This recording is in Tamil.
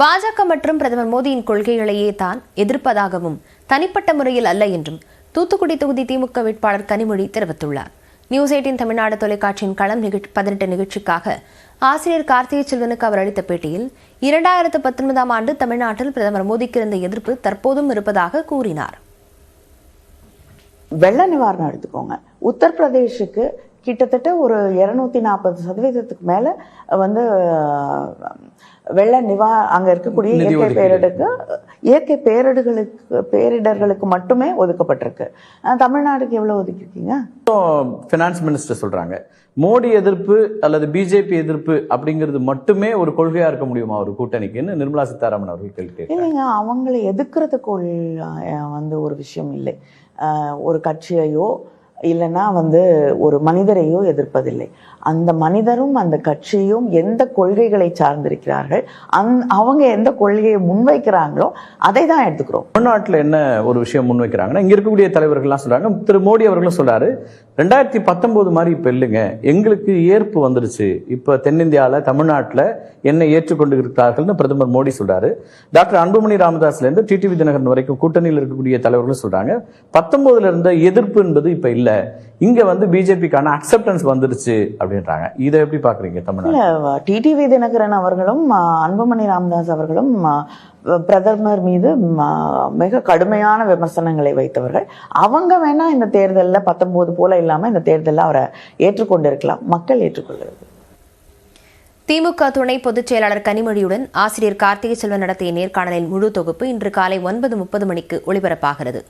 பாஜக மற்றும் பிரதமர் மோடியின் கொள்கைகளையே தான் எதிர்ப்பதாகவும் தனிப்பட்ட முறையில் அல்ல என்றும் தூத்துக்குடி தொகுதி திமுக வேட்பாளர் கனிமொழி தெரிவித்துள்ளார். நியூஸ் எயிட்டின் தமிழ்நாடு தொலைக்காட்சியின் களம் நிகழ்ச்சி பதினெட்டு நிகழ்ச்சிக்காக ஆசிரியர் கார்த்திகை செல்வனுக்கு அவர் அளித்த பேட்டியில் இரண்டாயிரத்து பத்தொன்பதாம் ஆண்டு தமிழ்நாட்டில் பிரதமர் மோடிக்கு இருந்த எதிர்ப்பு தற்போதும் இருப்பதாக கூறினார். வெள்ள நிவாரணம் எடுத்துக்கோங்க. உத்தரப்பிரதேஷுக்கு கிட்டத்தட்ட ஒரு இருநூத்தி நாற்பது சதவீதத்துக்கு மேல வந்து வெள்ள நிவா அங்க இருக்கக்கூடிய இயற்கை. பேரிடருக்கு இயற்கை பேரிடர்களுக்கு பேரிடர்களுக்கு மட்டுமே ஒதுக்கப்பட்டிருக்கு. தமிழ்நாடுக்கு எவ்வளவு ஒதுக்கிருக்கீங்க ஃபினான்ஸ் மினிஸ்டர் சொல்றாங்க. மோடி எதிர்ப்பு அல்லது பிஜேபி எதிர்ப்பு அப்படிங்கிறது மட்டுமே ஒரு கொள்கையா இருக்க முடியுமா ஒரு கூட்டணிக்குன்னு நிர்மலா சீதாராமன் அவர்கள் கேள்வி இல்லைங்க அவங்களை எதிர்க்கிறதுக்குள் வந்து ஒரு விஷயம் இல்லை. ஒரு கட்சியையோ இல்லைன்னா வந்து ஒரு மனிதரையோ எதிர்ப்பதில்லை. அந்த மனிதரும் அந்த கட்சியும் எந்த கொள்கைகளை சார்ந்திருக்கிறார்கள் அந் அவங்க எந்த கொள்கையை முன்வைக்கிறாங்களோ அதை தான் எடுத்துக்கிறோம். தமிழ்நாட்டில் என்ன ஒரு விஷயம் முன்வைக்கிறாங்கன்னா இங்கே இருக்கக்கூடிய தலைவர்கள்லாம் சொல்றாங்க. திரு மோடி அவர்களும் சொல்றாரு ரெண்டாயிரத்தி பத்தொம்போது மாதிரி இப்போ இல்லைங்க. எங்களுக்கு ஏற்பு வந்துருச்சு. இப்போ தென்னிந்தியாவில் தமிழ்நாட்டில் என்னை ஏற்றுக்கொண்டு இருக்கிறார்கள்னு பிரதமர் மோடி சொல்கிறாரு டாக்டர் அன்புமணி ராமதாஸ்லேருந்து டிடிவி தினகரன் வரைக்கும் கூட்டணியில் இருக்கக்கூடிய தலைவர்களும் சொல்கிறாங்க பத்தொம்போதில் இருந்த எதிர்ப்பு என்பது இப்போ இல்லை. இங்கே வந்து பிஜேபிக்கான அக்செப்டன்ஸ் வந்துருச்சு அப்படின்றாங்க. இதை எப்படி பார்க்குறீங்க தமிழ்நாடு டிடிவி தினகரன் அவர்களும் அன்புமணி ராமதாஸ் அவர்களும் பிரதமர் மீது மிக கடுமையான விமர்சனங்களை வைத்தவர்கள். அவங்க வேணா இந்த தேர்தல்ல பத்தொன்பது போல இல்லாம இந்த தேர்தலில் அவரை ஏற்றுக்கொண்டிருக்கலாம். மக்கள் ஏற்றுக்கொள்கிறது திமுக துணை பொதுச் செயலாளர் கனிமொழியுடன் ஆசிரியர் கார்த்திகை செல்வன் நடத்திய நேர்காணலின் முழு தொகுப்பு இன்று காலை ஒன்பது முப்பது மணிக்கு ஒளிபரப்பாகிறது.